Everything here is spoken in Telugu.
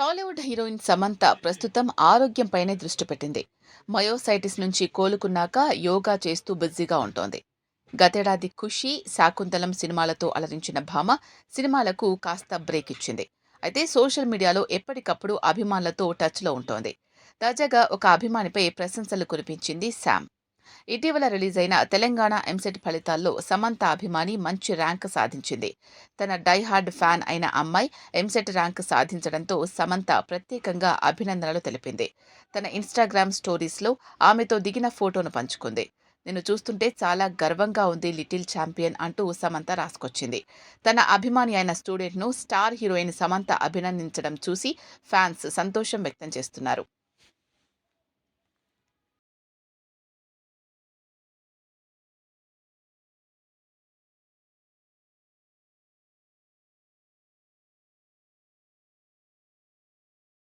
టాలీవుడ్ హీరోయిన్ సమంత ప్రస్తుతం ఆరోగ్యంపైనే దృష్టి పెట్టింది. మయోసైటిస్ నుంచి కోలుకున్నాక యోగా చేస్తూ బిజీగా ఉంటోంది. గతేడాది ఖుషి శాకుంతలం సినిమాలతో అలరించిన భామ సినిమాలకు కాస్త బ్రేక్ ఇచ్చింది. అయితే సోషల్ మీడియాలో ఎప్పటికప్పుడు అభిమానులతో టచ్లో ఉంటోంది. తాజాగా ఒక అభిమానిపై ప్రశంసలు కురిపించింది శామ్. ఇటీవల రిలీజ్ అయిన తెలంగాణ ఎంసెట్ ఫలితాల్లో సమంత అభిమాని మంచి ర్యాంక్ సాధించింది. తన డైహార్డ్ ఫ్యాన్ అయిన అమ్మాయి ఎంసెట్ ర్యాంక్ సాధించడంతో సమంత ప్రత్యేకంగా అభినందనలు తెలిపింది. తన ఇన్స్టాగ్రామ్ స్టోరీస్లో ఆమెతో దిగిన ఫోటోను పంచుకుంది. నిన్ను చూస్తుంటే చాలా గర్వంగా ఉంది లిటిల్ ఛాంపియన్ అంటూ సమంత రాసుకొచ్చింది. తన అభిమాని అయిన స్టూడెంట్ను స్టార్ హీరోయిన్ సమంత అభినందించడం చూసి ఫ్యాన్స్ సంతోషం వ్యక్తం చేస్తున్నారు.